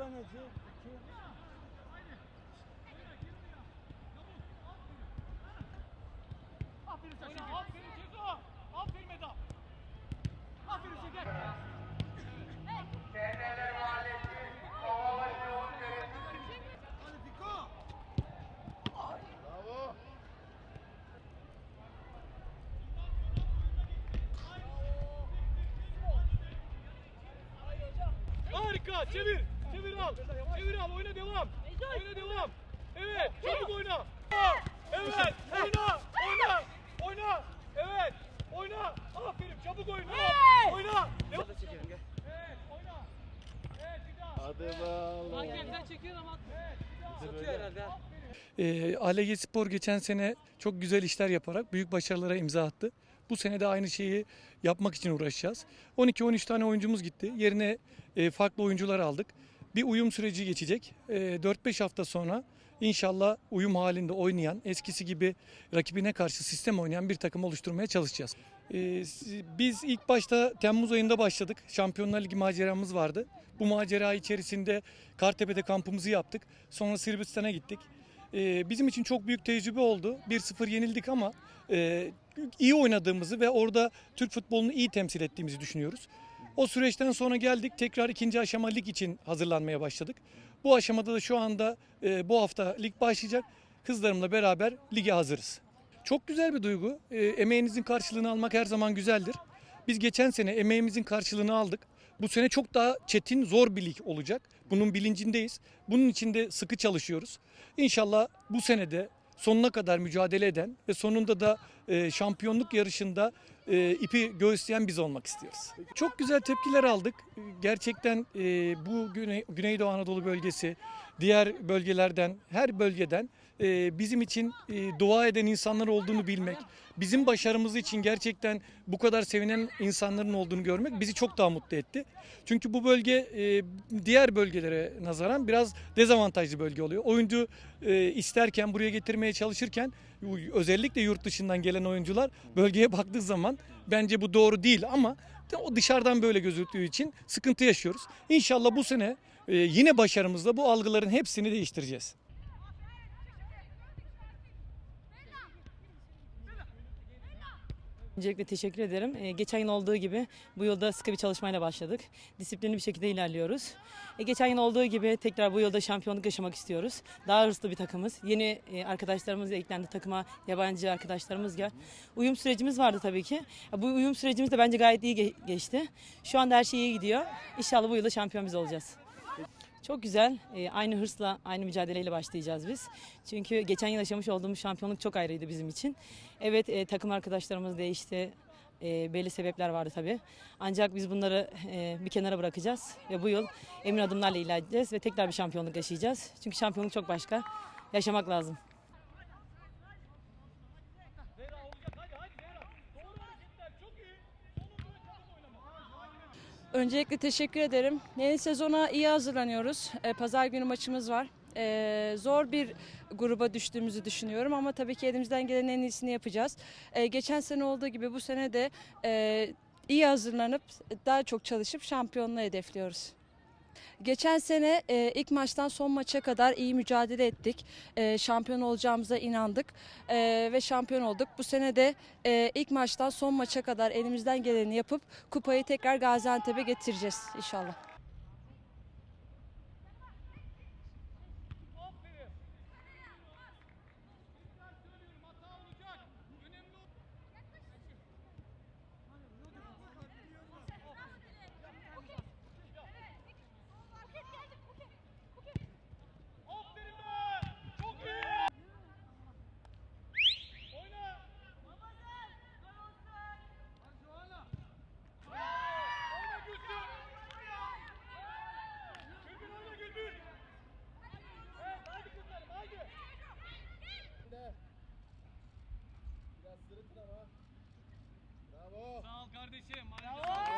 tanesi. iki. Aferin Saşa. Aferin Cezo. Aferin Eda. Aferin Şeker. TNL Mahallesi Kovabaşı Yol Hadi Fiko. Bravo. Harika. Çevir. Çevir al. Çevir al. Oyna devam. Oyna devam. Evet. Çabuk oyna. Evet. Oyna. Oyna. Oyna. Evet. Oyna. Aferin. Çabuk oyna. Oyna. Devam. Evet. Oyna. Evet. Bir daha. Hadi sen çekiyorsun ama. Ee, Spor geçen sene çok güzel işler yaparak büyük başarılara imza attı. Bu sene de aynı şeyi yapmak için uğraşacağız. 12-13 tane oyuncumuz gitti. Yerine e, farklı oyuncular aldık. Bir uyum süreci geçecek. E, 4-5 hafta sonra inşallah uyum halinde oynayan, eskisi gibi rakibine karşı sistem oynayan bir takım oluşturmaya çalışacağız. E, s- biz ilk başta Temmuz ayında başladık. Şampiyonlar Ligi maceramız vardı. Bu macera içerisinde Kartepe'de kampımızı yaptık. Sonra Sırbistan'a gittik. Ee, bizim için çok büyük tecrübe oldu. 1-0 yenildik ama e, iyi oynadığımızı ve orada Türk futbolunu iyi temsil ettiğimizi düşünüyoruz. O süreçten sonra geldik tekrar ikinci aşama lig için hazırlanmaya başladık. Bu aşamada da şu anda e, bu hafta lig başlayacak. Kızlarımla beraber lige hazırız. Çok güzel bir duygu. E, emeğinizin karşılığını almak her zaman güzeldir. Biz geçen sene emeğimizin karşılığını aldık. Bu sene çok daha çetin, zor bir lig olacak. Bunun bilincindeyiz. Bunun için de sıkı çalışıyoruz. İnşallah bu senede sonuna kadar mücadele eden ve sonunda da e, şampiyonluk yarışında e, ipi göğüsleyen biz olmak istiyoruz. Çok güzel tepkiler aldık. Gerçekten e, bu Güney, Güneydoğu Anadolu bölgesi, diğer bölgelerden, her bölgeden e, bizim için e, dua eden insanlar olduğunu bilmek, bizim başarımız için gerçekten bu kadar sevinen insanların olduğunu görmek bizi çok daha mutlu etti. Çünkü bu bölge e, diğer bölgelere nazaran biraz dezavantajlı bölge oluyor. Oyuncu e, isterken buraya getirmeye çalışırken özellikle yurt dışından gelen oyuncular bölgeye baktığı zaman bence bu doğru değil ama o dışarıdan böyle gözüktüğü için sıkıntı yaşıyoruz. İnşallah bu sene e, yine başarımızla bu algıların hepsini değiştireceğiz. Öncelikle teşekkür ederim. Ee, geçen yıl olduğu gibi bu yılda sıkı bir çalışmayla başladık. Disiplinli bir şekilde ilerliyoruz. Ee, geçen yıl olduğu gibi tekrar bu yılda şampiyonluk yaşamak istiyoruz. Daha hırslı bir takımız. Yeni e, arkadaşlarımız da eklendi takıma. Yabancı arkadaşlarımız gel. Uyum sürecimiz vardı tabii ki. Bu uyum sürecimiz de bence gayet iyi ge- geçti. Şu anda her şey iyi gidiyor. İnşallah bu yılda şampiyon biz olacağız. Çok güzel. Ee, aynı hırsla, aynı mücadeleyle başlayacağız biz. Çünkü geçen yıl yaşamış olduğumuz şampiyonluk çok ayrıydı bizim için. Evet e, takım arkadaşlarımız değişti. E, belli sebepler vardı tabii. Ancak biz bunları e, bir kenara bırakacağız ve bu yıl emin adımlarla ilerleyeceğiz ve tekrar bir şampiyonluk yaşayacağız. Çünkü şampiyonluk çok başka. Yaşamak lazım. Zehra olacak. Hadi hadi Zehra. Doğru hareketler. Çok iyi. Sonunda çabuk oynama. Öncelikle teşekkür ederim. Yeni sezona iyi hazırlanıyoruz. Ee, Pazar günü maçımız var. Ee, zor bir gruba düştüğümüzü düşünüyorum ama tabii ki elimizden gelen en iyisini yapacağız. Ee, geçen sene olduğu gibi bu sene de e, iyi hazırlanıp daha çok çalışıp şampiyonluğu hedefliyoruz. Geçen sene e, ilk maçtan son maça kadar iyi mücadele ettik. E, şampiyon olacağımıza inandık E, ve şampiyon olduk. Bu sene de e, ilk maçtan son maça kadar elimizden geleni yapıp kupayı tekrar Gaziantep'e getireceğiz inşallah. Bravo. Sağ ol kardeşim. Bravo.